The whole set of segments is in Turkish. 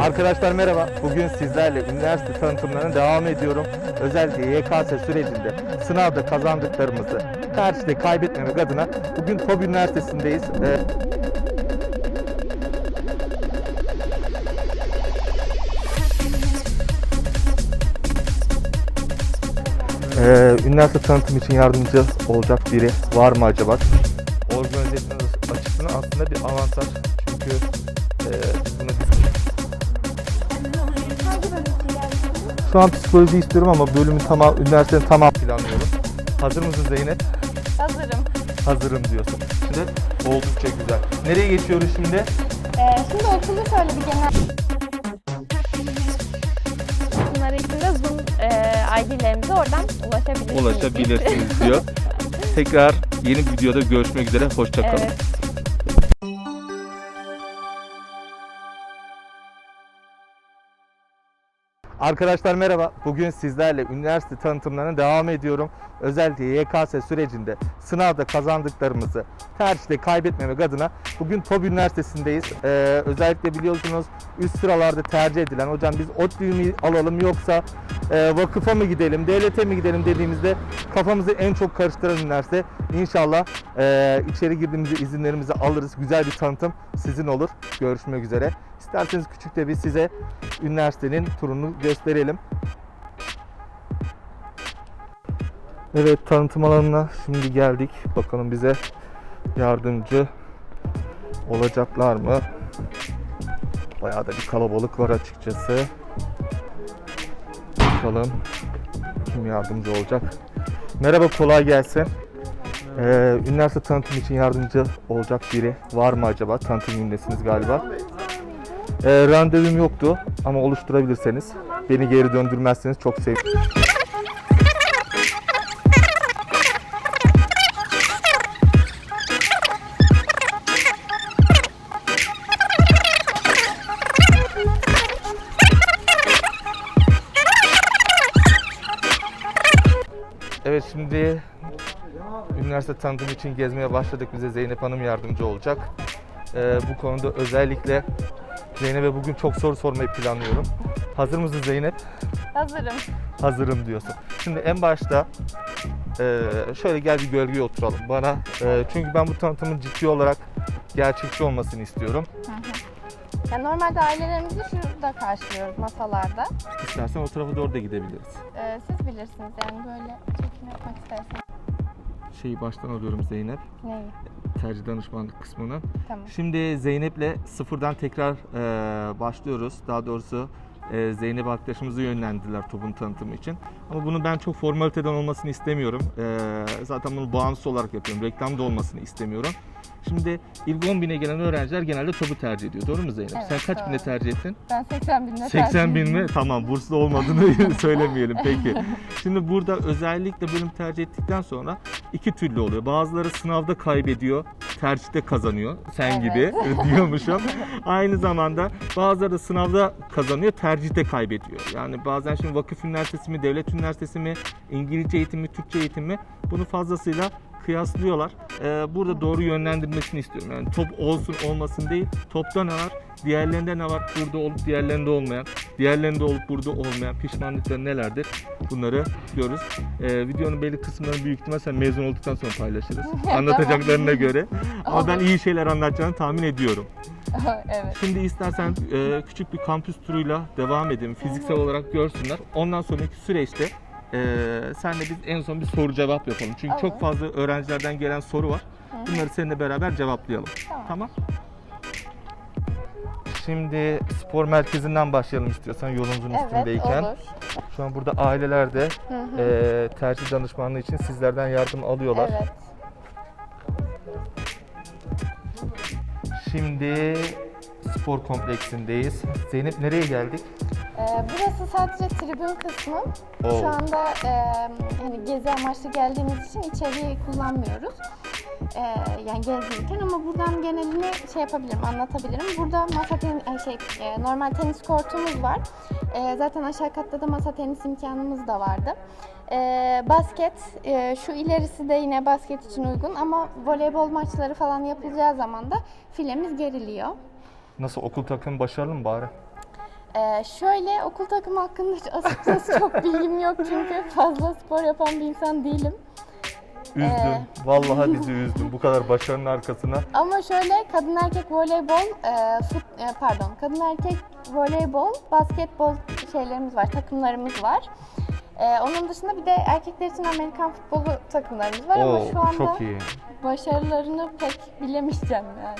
Arkadaşlar merhaba. Bugün sizlerle üniversite tanıtımlarına devam ediyorum. Özellikle YKS sürecinde sınavda kazandıklarımızı tercihte kaybetmemek adına bugün TOB Üniversitesi'ndeyiz. Ee, Ee, üniversite tanıtım için yardımcı olacak biri var mı acaba? Organizasyonel açısından aslında bir avantaj. Çünkü e, Şu an psikoloji istiyorum ama bölümün tamam, üniversitenin tamam planlıyorum. Hazır mısın Zeynep? Hazırım. Hazırım diyorsun. Şimdi oldukça güzel. Nereye geçiyoruz şimdi? Ee, şimdi okulu şöyle bir genel... Bunları için de Zoom e, ID'lerimize oradan ulaşabilirsiniz. Ulaşabilirsiniz diyor. Tekrar yeni bir videoda görüşmek üzere. Hoşçakalın. Evet. Arkadaşlar merhaba. Bugün sizlerle üniversite tanıtımlarına devam ediyorum. Özellikle YKS sürecinde sınavda kazandıklarımızı tercihte kaybetmemek adına bugün TOB Üniversitesi'ndeyiz. Ee, özellikle biliyorsunuz üst sıralarda tercih edilen hocam biz ODTÜ'yü mü alalım yoksa e, vakıfa mı gidelim, devlete mi gidelim dediğimizde kafamızı en çok karıştıran üniversite. İnşallah e, içeri girdiğimizde izinlerimizi alırız. Güzel bir tanıtım sizin olur. Görüşmek üzere. İsterseniz küçük de bir size üniversitenin turunu gösterelim. Evet tanıtım alanına şimdi geldik. Bakalım bize yardımcı olacaklar mı? Bayağı da bir kalabalık var açıkçası. Bakalım kim yardımcı olacak. Merhaba kolay gelsin. Ee, üniversite tanıtım için yardımcı olacak biri var mı acaba? Tanıtım günündesiniz galiba. Ee, randevum yoktu ama oluşturabilirseniz beni geri döndürmezseniz çok sevinirim. Evet şimdi üniversite tanıtım için gezmeye başladık. Bize Zeynep Hanım yardımcı olacak. Ee, bu konuda özellikle Zeynep'e bugün çok soru sormayı planlıyorum. Hazır mısın Zeynep? Hazırım. Hazırım diyorsun. Şimdi en başta e, şöyle gel bir gölgeye oturalım. Bana e, çünkü ben bu tanıtımın ciddi olarak gerçekçi olmasını istiyorum. Ya normalde ailelerimizi şurada karşılıyoruz masalarda. İstersen o tarafa doğru da gidebiliriz. Ee, siz bilirsiniz yani böyle çekim yapmak isterseniz. Şeyi baştan alıyorum Zeynep. Neyi? Tercih danışmanlık kısmını. Tamam. Şimdi Zeynep'le sıfırdan tekrar e, başlıyoruz. Daha doğrusu e, Zeynep arkadaşımızı yönlendirdiler TOB'un tanıtımı için. Ama bunu ben çok formaliteden olmasını istemiyorum. E, zaten bunu bağımsız olarak yapıyorum. Reklamda olmasını istemiyorum. Şimdi ilk 10 bine gelen öğrenciler genelde TOB'u tercih ediyor. Doğru mu Zeynep? Evet, Sen kaç doğru. bine tercih ettin? Ben 80 binle 80 bin mi? Tamam burslu olmadığını söylemeyelim peki. Şimdi burada özellikle bölüm tercih ettikten sonra iki türlü oluyor. Bazıları sınavda kaybediyor, tercihte kazanıyor. Sen Evet. gibi diyormuşum. Aynı zamanda bazıları da sınavda kazanıyor, tercihte kaybediyor. Yani bazen şimdi vakıf üniversitesi mi, devlet üniversitesi mi, İngilizce eğitimi, Türkçe eğitimi bunu fazlasıyla kıyaslıyorlar. Ee, burada doğru yönlendirmesini istiyorum. Yani top olsun olmasın değil. Topta ne var? Diğerlerinde ne var? Burada olup diğerlerinde olmayan. Diğerlerinde olup burada olmayan pişmanlıkları nelerdir? Bunları diyoruz. Ee, videonun belli kısımlarını büyük ihtimal sen mezun olduktan sonra paylaşırız. Anlatacaklarına göre. Ama ben iyi şeyler anlatacağını tahmin ediyorum. evet. Şimdi istersen e, küçük bir kampüs turuyla devam edelim. Fiziksel olarak görsünler. Ondan sonraki süreçte e, senle biz en son bir soru cevap yapalım. Çünkü Olur. çok fazla öğrencilerden gelen soru var. Bunları seninle beraber cevaplayalım. Tamam. Tamam. Şimdi spor merkezinden başlayalım istiyorsan yolumuzun Evet üstündeyken. olur. Şu an burada aileler de Hı hı. e, tercih danışmanlığı için sizlerden yardım alıyorlar. Evet. Şimdi spor kompleksindeyiz. Zeynep nereye geldik? Ee, burası sadece tribün kısmı. Oo. Şu anda e, hani gezi amaçlı geldiğimiz için içeriği kullanmıyoruz. Ee, yani gezdirirken ama buradan genelini şey yapabilirim, anlatabilirim. Burada masa ten, e, şey e, normal tenis kortumuz var. E, zaten aşağı katta da masa tenis imkanımız da vardı. E, basket, e, şu ilerisi de yine basket için uygun ama voleybol maçları falan yapılacağı zaman da filemiz geriliyor. Nasıl okul takımı başarılı mı bari? Ee, şöyle okul takımı hakkında açıkçası çok bilgim yok çünkü fazla spor yapan bir insan değilim. Üzdün. Ee. Vallahi bizi üzdün. Bu kadar başarının arkasına. Ama şöyle kadın erkek voleybol, e, fut, e, pardon kadın erkek voleybol, basketbol şeylerimiz var, takımlarımız var. E, onun dışında bir de erkekler için Amerikan futbolu takımlarımız var ama Oo, şu anda çok iyi. başarılarını pek bilemeyeceğim yani.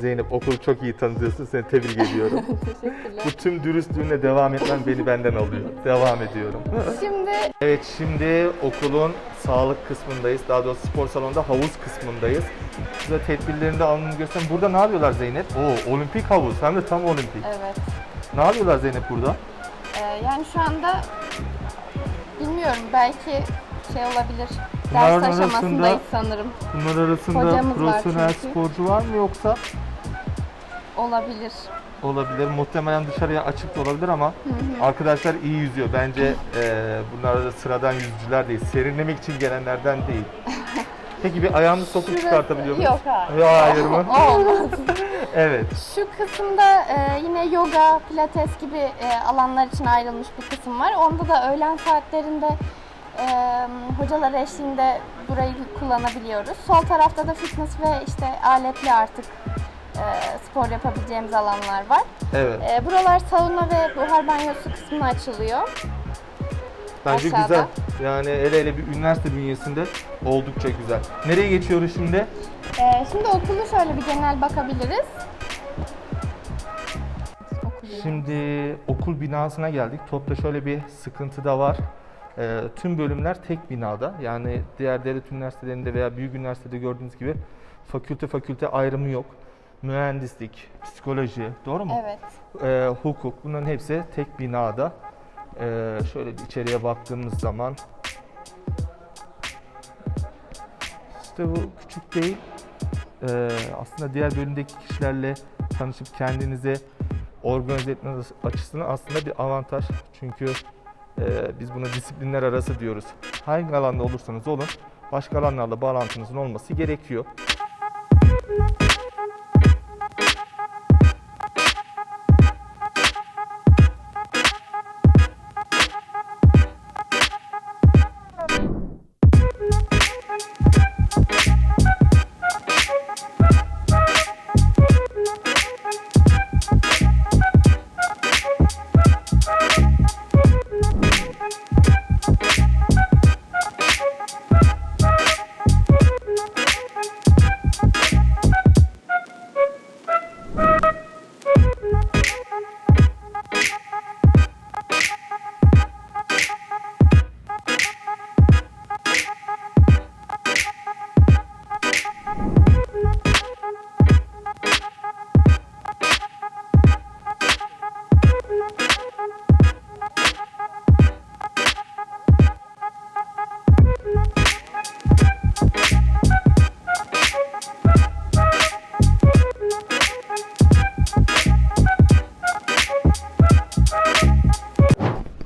Zeynep okulu çok iyi tanıtıyorsun. Seni tebrik ediyorum. Teşekkürler. Bu tüm dürüstlüğüne devam etmen beni benden alıyor. Devam ediyorum. Şimdi Evet şimdi okulun sağlık kısmındayız. Daha doğrusu spor salonunda havuz kısmındayız. Size tedbirlerinde alındığını göstereyim. Burada ne yapıyorlar Zeynep? Oo olimpik havuz. Hem de tam olimpik. evet, Ne yapıyorlar Zeynep burada? e, yani şu anda bilmiyorum belki şey olabilir. Bunların Ders aşamasındayız arasında- sanırım. Bunlar arasında Hocamız var profesyonel çünkü. sporcu var mı yoksa? Olabilir. Olabilir. Muhtemelen dışarıya açık da olabilir ama arkadaşlar iyi yüzüyor. Bence e, bunlar da sıradan yüzücüler değil. Serinlemek için gelenlerden değil. Peki bir ayağını sokup çıkartabiliyor muyuz? Yok hayır. Ya hayır mı? Olmaz. evet. Şu kısımda e, yine yoga, pilates gibi e, alanlar için ayrılmış bir kısım var. Onda da öğlen saatlerinde e, hocalar eşliğinde burayı kullanabiliyoruz. Sol tarafta da fitness ve işte aletli artık e, spor yapabileceğimiz alanlar var. Evet. E, buralar sauna ve buhar banyosu kısmına açılıyor. Bence aşağıda. güzel. Yani hele hele bir üniversite bünyesinde oldukça güzel. Nereye geçiyoruz şimdi? E, şimdi okulu şöyle bir genel bakabiliriz. Şimdi okul binasına geldik. Topta şöyle bir sıkıntı da var. Ee, tüm bölümler tek binada. Yani diğer devlet üniversitelerinde veya büyük üniversitede gördüğünüz gibi fakülte fakülte ayrımı yok. Mühendislik, psikoloji, doğru mu? Evet. Ee, hukuk bunların hepsi tek binada. Ee, şöyle bir içeriye baktığımız zaman işte bu küçük değil. Ee, aslında diğer bölümdeki kişilerle tanışıp kendinizi organize etmeniz açısından aslında bir avantaj. Çünkü e, biz buna disiplinler arası diyoruz. Hangi alanda olursanız olun başka alanlarla bağlantınızın olması gerekiyor.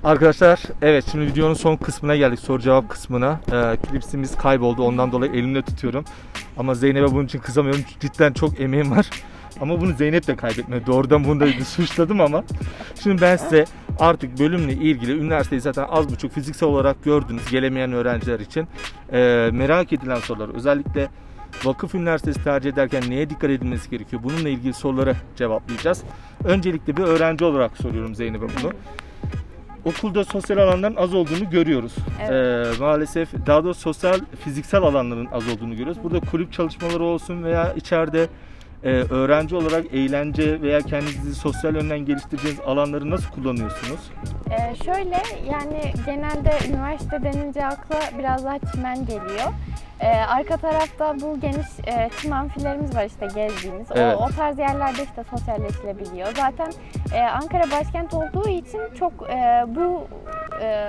Arkadaşlar evet şimdi videonun son kısmına geldik soru cevap kısmına. Ee, klipsimiz kayboldu ondan dolayı elimde tutuyorum. Ama Zeynep'e bunun için kızamıyorum cidden çok emeğim var. Ama bunu Zeynep de kaybetmedi. Doğrudan bunu da suçladım ama. Şimdi ben size artık bölümle ilgili üniversiteyi zaten az buçuk fiziksel olarak gördünüz gelemeyen öğrenciler için. Ee, merak edilen sorular özellikle vakıf üniversitesi tercih ederken neye dikkat edilmesi gerekiyor? Bununla ilgili soruları cevaplayacağız. Öncelikle bir öğrenci olarak soruyorum Zeynep'e bunu okulda sosyal alanların az olduğunu görüyoruz. Ee, maalesef daha doğrusu sosyal fiziksel alanların az olduğunu görüyoruz. Burada kulüp çalışmaları olsun veya içeride e, öğrenci olarak eğlence veya kendinizi sosyal yönden geliştireceğiniz alanları nasıl kullanıyorsunuz? Ee, şöyle yani genelde üniversite denince akla biraz daha çimen geliyor. Ee, arka tarafta bu geniş e, çim amfilerimiz var işte gezdiğimiz. Evet. O, o tarz yerlerde işte sosyalleşilebiliyor. Zaten e, Ankara başkent olduğu için çok e, bu e,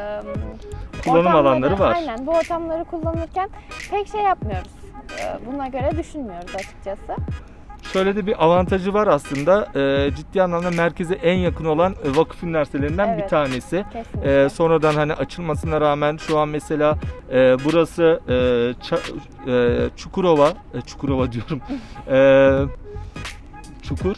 Kullanım ortamları- alanları var. Aynen bu ortamları kullanırken pek şey yapmıyoruz. E, buna göre düşünmüyoruz açıkçası. Şöyle de bir avantajı var aslında. Ee, ciddi anlamda merkeze en yakın olan e, vakıf üniversitelerinden bir Evet. tanesi. Kesinlikle. Ee, sonradan hani açılmasına rağmen şu an mesela e, burası e, Ça- e, Çukurova, e, Çukurova diyorum. E, Çukur,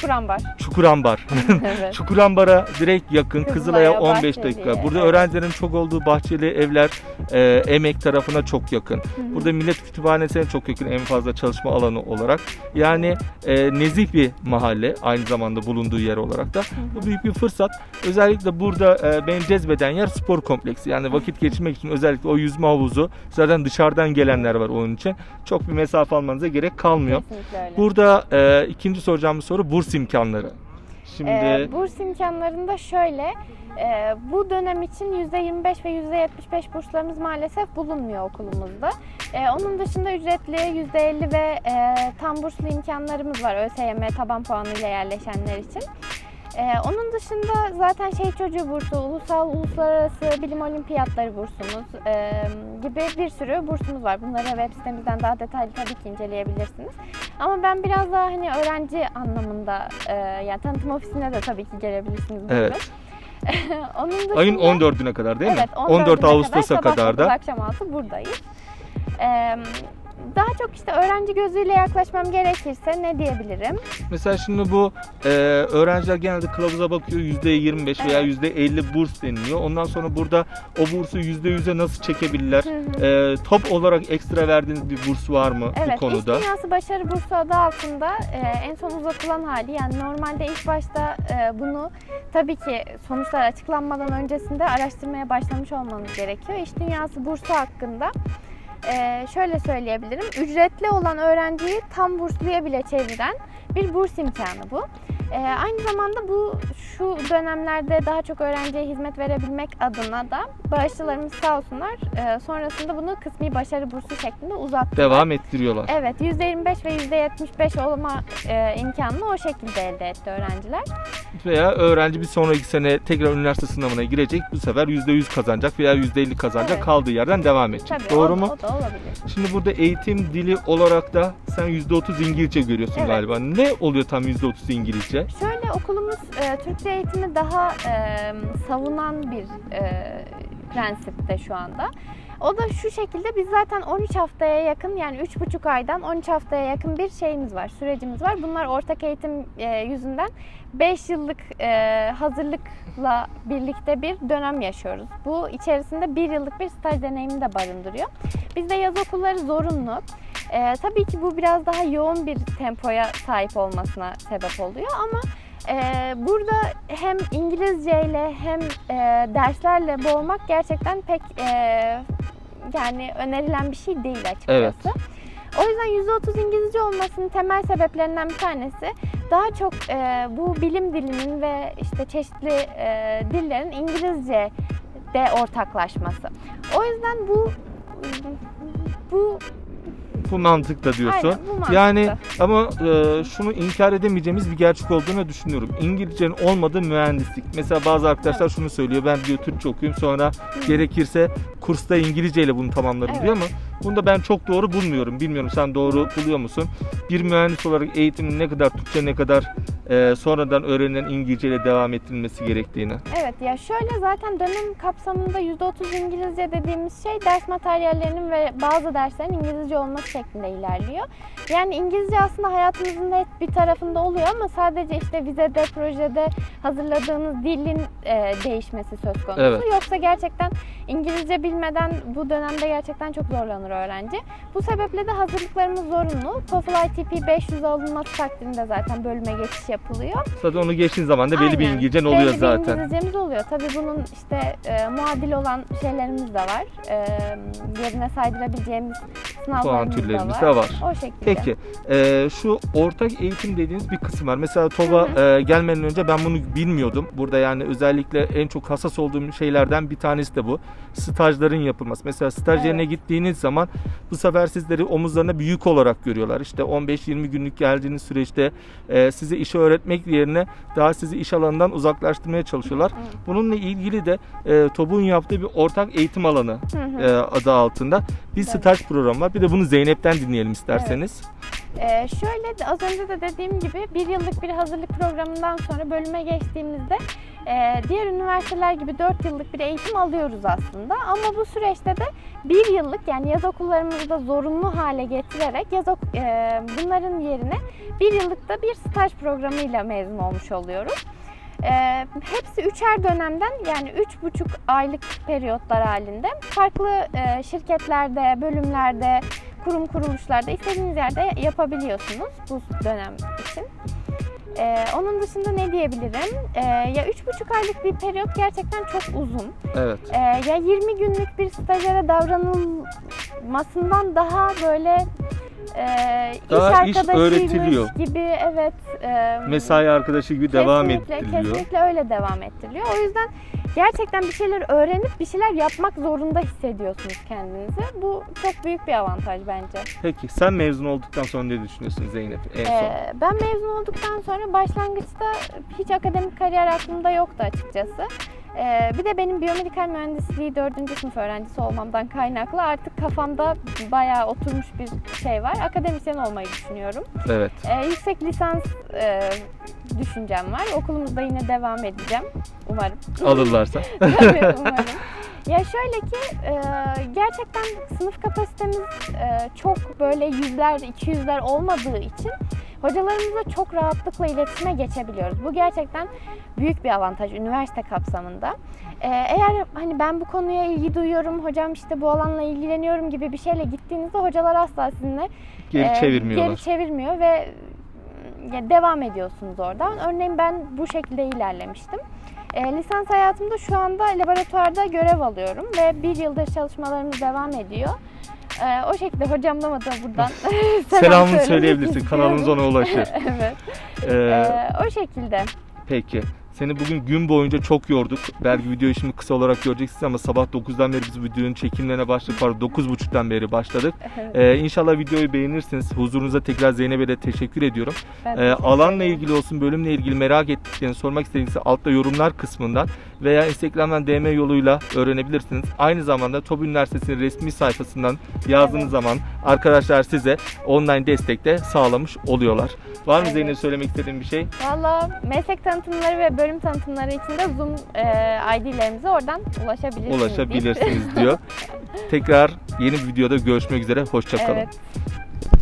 Kurambar. Çukurambar. evet. Çukurambar'a direkt yakın, Kızılay'a Kızılay'a, 15 Bahçeli'ye, dakika. Burada evet. öğrencilerin çok olduğu bahçeli evler, e, emek tarafına çok yakın. Burada Millet Kütüphanesi'ne çok yakın en fazla çalışma alanı olarak. Yani e, nezih bir mahalle aynı zamanda bulunduğu yer olarak da. Bu büyük bir fırsat. Özellikle burada e, beni cezbeden yer spor kompleksi. Yani vakit geçirmek için özellikle o yüzme havuzu. Zaten dışarıdan gelenler var onun için. Çok bir mesafe almanıza gerek kalmıyor. Kesinlikle öyle. Burada e, ikinci soracağım soru burs imkanları. Şimdi Ee, burs imkanlarında şöyle, e, bu dönem için %25 ve %75 burslarımız maalesef bulunmuyor okulumuzda. E, onun dışında ücretli %50 ve e, tam burslu imkanlarımız var ÖSYM taban puanıyla yerleşenler için. E, onun dışında zaten şey çocuğu bursu, ulusal, uluslararası bilim olimpiyatları bursumuz e, gibi bir sürü bursumuz var. Bunları web sitemizden daha detaylı tabii ki inceleyebilirsiniz. Ama ben biraz daha hani öğrenci anlamında e, yani tanıtım ofisine de tabii ki gelebilirsiniz. evet. Onun dışında, Ayın 14'üne kadar değil mi? evet, 14 14'üne Ağustos'a kadar dokuz, da. akşam 6 buradayız. Ee, daha çok işte öğrenci gözüyle yaklaşmam gerekirse ne diyebilirim? Mesela şimdi bu e, öğrenciler genelde kılavuza bakıyor %25 veya %50 burs deniliyor. Ondan sonra burada o bursu %100'e nasıl çekebilirler? Hı hı. E, top olarak ekstra verdiğiniz bir burs var mı bu Evet, konuda? İş Dünyası Başarı Bursu adı altında e, en son uzatılan hali yani normalde ilk başta e, bunu tabii ki sonuçlar açıklanmadan öncesinde araştırmaya başlamış olmanız gerekiyor. İş Dünyası Bursu hakkında e, şöyle söyleyebilirim. Ücretli olan öğrenciyi tam bursluya bile çeviren bir burs imkanı bu. E, aynı zamanda bu şu dönemlerde daha çok öğrenciye hizmet verebilmek adına da bağışçılarımız sağ olsunlar e, sonrasında bunu kısmi başarı bursu şeklinde uzattılar. Devam ettiriyorlar. Evet %25 ve %75 olma e, imkanını o şekilde elde etti öğrenciler. Veya öğrenci bir sonraki sene tekrar üniversite sınavına girecek. Bu sefer %100 kazanacak veya %50 kazanacak. Evet. Kaldığı yerden devam edecek. Tabii Doğru o, mu? o da olabilir. Şimdi burada eğitim dili olarak da sen %30 İngilizce görüyorsun Evet. galiba. Ne oluyor tam %30 İngilizce? Şöyle okulumuz e, Türkçe eğitimi daha e, savunan bir e, prensipte şu anda. O da şu şekilde biz zaten 13 haftaya yakın yani 3,5 aydan 13 haftaya yakın bir şeyimiz var, sürecimiz var. Bunlar ortak eğitim e, yüzünden 5 yıllık e, hazırlıkla birlikte bir dönem yaşıyoruz. Bu içerisinde 1 yıllık bir staj deneyimi de barındırıyor. Bizde yaz okulları zorunlu. E, tabii ki bu biraz daha yoğun bir tempoya sahip olmasına sebep oluyor ama ee, burada hem İngilizceyle hem e, derslerle boğmak gerçekten pek e, yani önerilen bir şey değil açıkçası. Evet. O yüzden %30 İngilizce olmasının temel sebeplerinden bir tanesi daha çok e, bu bilim dilinin ve işte çeşitli e, dillerin İngilizce de ortaklaşması. O yüzden bu bu Bu mantıkta diyorsun. Aynen, bu mantıkta. Yani ama e, şunu inkar edemeyeceğimiz bir gerçek olduğunu düşünüyorum. İngilizcenin olmadığı mühendislik. Mesela bazı arkadaşlar şunu söylüyor. Ben diyor Türkçe okuyayım sonra gerekirse kursta İngilizceyle bunu tamamlarım Evet. diyor ama bunu da ben çok doğru bulmuyorum. Bilmiyorum sen doğru buluyor musun? Bir mühendis olarak eğitimin ne kadar Türkçe ne kadar e, sonradan öğrenilen İngilizceyle devam ettirilmesi gerektiğini. Evet ya şöyle zaten dönem kapsamında %30 İngilizce dediğimiz şey ders materyallerinin ve bazı derslerin İngilizce olması şeklinde ilerliyor. Yani İngilizce aslında hayatımızın net bir tarafında oluyor ama sadece işte vizede, projede hazırladığınız dilin e, değişmesi söz konusu. Evet. Yoksa gerçekten İngilizce bilmeden bu dönemde gerçekten çok zorlanır öğrenci. Bu sebeple de hazırlıklarımız zorunlu. TOEFL ITP 500 alınması takdirinde zaten bölüme geçiş yapılıyor. Zaten onu geçtiğin zaman da belli bir Aynen. İngilizcen oluyor Belli bir zaten. İngilizcemiz oluyor. Tabii bunun işte e, muadil olan şeylerimiz de var. E, yerine saydırabileceğimiz Puan sınavlarımız da türlerimiz var. de var. O şekilde. Peki e, şu ortak eğitim dediğiniz bir kısım var. Mesela TOB'a e, gelmeden önce ben bunu bilmiyordum. Burada yani özellikle en çok hassas olduğum şeylerden bir tanesi de bu. Stajların yapılması. Mesela staj yerine Evet. gittiğiniz zaman bu sefer sizleri omuzlarına bir yük olarak görüyorlar. İşte 15-20 günlük geldiğiniz süreçte e, size işi öğretmek yerine daha sizi iş alanından uzaklaştırmaya çalışıyorlar. Evet. Bununla ilgili de e, TOB'un yaptığı bir ortak eğitim alanı Hı hı. e, adı altında bir Evet. staj programı var. Bir de bunu Zeynep'ten dinleyelim isterseniz. Ee, şöyle az önce de dediğim gibi bir yıllık bir hazırlık programından sonra bölüme geçtiğimizde Ee, diğer üniversiteler gibi 4 yıllık bir eğitim alıyoruz aslında ama bu süreçte de 1 yıllık yani yaz okullarımızı da zorunlu hale getirerek yaz ok- e, bunların yerine 1 yıllık da bir staj programıyla mezun olmuş oluyoruz. Ee, hepsi üçer dönemden yani üç buçuk aylık periyotlar halinde farklı e, şirketlerde, bölümlerde, kurum kuruluşlarda istediğiniz yerde yapabiliyorsunuz bu dönem için. Ee, onun dışında ne diyebilirim? Ee, ya üç buçuk aylık bir periyot gerçekten çok uzun. Evet. Ee, ya 20 günlük bir stajyere davranılmasından daha böyle e, Daha iş öğretiliyor. gibi evet. e, Mesai arkadaşı gibi devam ediliyor. Kesinlikle öyle devam ettiriliyor. O yüzden gerçekten bir şeyler öğrenip bir şeyler yapmak zorunda hissediyorsunuz kendinizi. Bu çok büyük bir avantaj bence. Peki sen mezun olduktan sonra ne düşünüyorsun Zeynep en son? Ee, ben mezun olduktan sonra başlangıçta hiç akademik kariyer aklımda yoktu açıkçası. Ee, bir de benim biyomedikal mühendisliği 4. sınıf öğrencisi olmamdan kaynaklı artık kafamda bayağı oturmuş bir şey var. Akademisyen olmayı düşünüyorum. Evet. Ee, yüksek lisans e, düşüncem var. Okulumuzda yine devam edeceğim. Umarım. Alırlarsa. Tabii, umarım. Ya şöyle ki e, gerçekten sınıf kapasitemiz e, çok böyle yüzler, iki yüzler olmadığı için hocalarımızla çok rahatlıkla iletişime geçebiliyoruz. Bu gerçekten büyük bir avantaj üniversite kapsamında. E, eğer hani ben bu konuya ilgi duyuyorum, hocam işte bu alanla ilgileniyorum gibi bir şeyle gittiğinizde hocalar asla sizinle Geri e, çevirmiyorlar. Geri çevirmiyor ve mm, ya devam ediyorsunuz oradan. Örneğin ben bu şekilde ilerlemiştim. E, lisans hayatımda şu anda laboratuvarda görev alıyorum ve bir yıldır çalışmalarımız devam ediyor. E, o şekilde hocamlama da buradan selam Selamını söyleyebilirsin. Kanalımız ona ulaşır. evet. Ee, E, o şekilde. Peki. Seni bugün gün boyunca çok yorduk. Belki videoyu şimdi kısa olarak göreceksiniz ama sabah 9'dan beri biz videonun çekimlerine başladık. Pardon 9.30'dan beri başladık. Ee, inşallah videoyu beğenirsiniz. Huzurunuza tekrar Zeynep'e de teşekkür ediyorum. Ben Ee, teşekkür alanla ilgili olsun, bölümle ilgili merak ettiklerini sormak istediğiniz altta yorumlar kısmından veya Instagram'dan DM yoluyla öğrenebilirsiniz. Aynı zamanda TOB Üniversitesi'nin resmi sayfasından yazdığınız Evet. zaman arkadaşlar size online destek de sağlamış oluyorlar. Var mı Evet. Zeynep söylemek istediğin bir şey? Valla meslek tanıtımları ve bölüm tanıtımları için de Zoom e, ID'lerimize oradan ulaşabilirsiniz. Ulaşabilirsiniz diyor. Tekrar yeni bir videoda görüşmek üzere. Hoşçakalın. Evet.